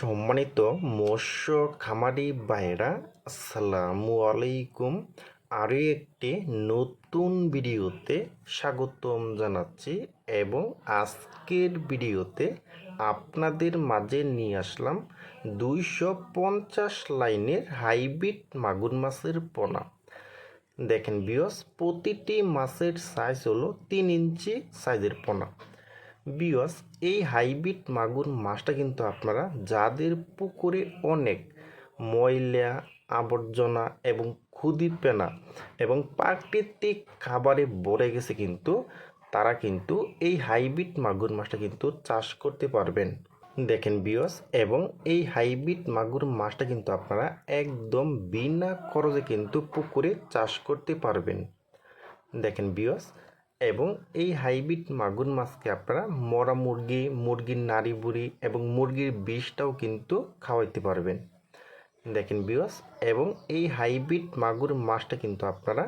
সম্মানিত মৎস্য খামারি ভাইরা আসসালামু আলাইকুম। আরও একটি নতুন ভিডিওতে স্বাগতম জানাচ্ছি এবং আজকের ভিডিওতে আপনাদের মাঝে নিয়ে আসলাম দুইশো পঞ্চাশ লাইনের হাইব্রিড মাগুর মাছের পোনা। দেখেন বিয়স প্রতিটি মাছের সাইজ হলো তিন ইঞ্চি সাইজের পোনা। বিয়স, এই হাইব্রিড মাগুর মাছটা কিন্তু আপনারা যাদের পুকুরে অনেক ময়লা, আবর্জনা এবং ক্ষুদি পেনা এবং প্রাকৃতিক খাবারে ভরে গেছে কিন্তু, তারা কিন্তু এই হাইব্রিড মাগুর মাছটা কিন্তু চাষ করতে পারবেন। দেখেন বিয়স, এবং এই হাইব্রিড মাগুর মাছটা কিন্তু আপনারা একদম বিনা খরচে কিন্তু পুকুরে চাষ করতে পারবেন। দেখেন বিয়স এবং এই হাইব্রিড মাগুর মাছকে আপনারা মরা মুরগি, মুরগির নাড়ি বুড়ি এবং মুরগির বিষটাও কিন্তু খাওয়াইতে পারবেন। দেখেন বিয়স এবং এই হাইব্রিড মাগুর মাছটা কিন্তু আপনারা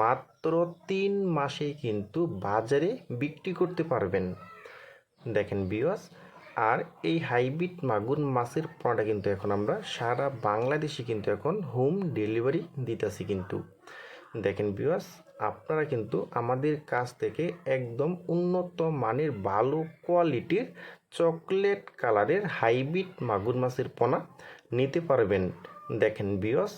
মাত্র তিন মাসে কিন্তু বাজারে বিক্রি করতে পারবেন। দেখেন বিয়স আর এই হাইব্রিড মাগুর মাছের পোনাটা কিন্তু এখন আমরা সারা বাংলাদেশে কিন্তু এখন হোম ডেলিভারি দিতেছি কিন্তু। দেখেন বিওয়াস আপনারা কিন্তু আমাদের কাছ থেকে একদম উন্নত মানের ভালো কোয়ালিটির চকলেট কালারের হাইব্রিড মাগুর মাছের পোনা নিতে পারবেন। দেখেন বিয়স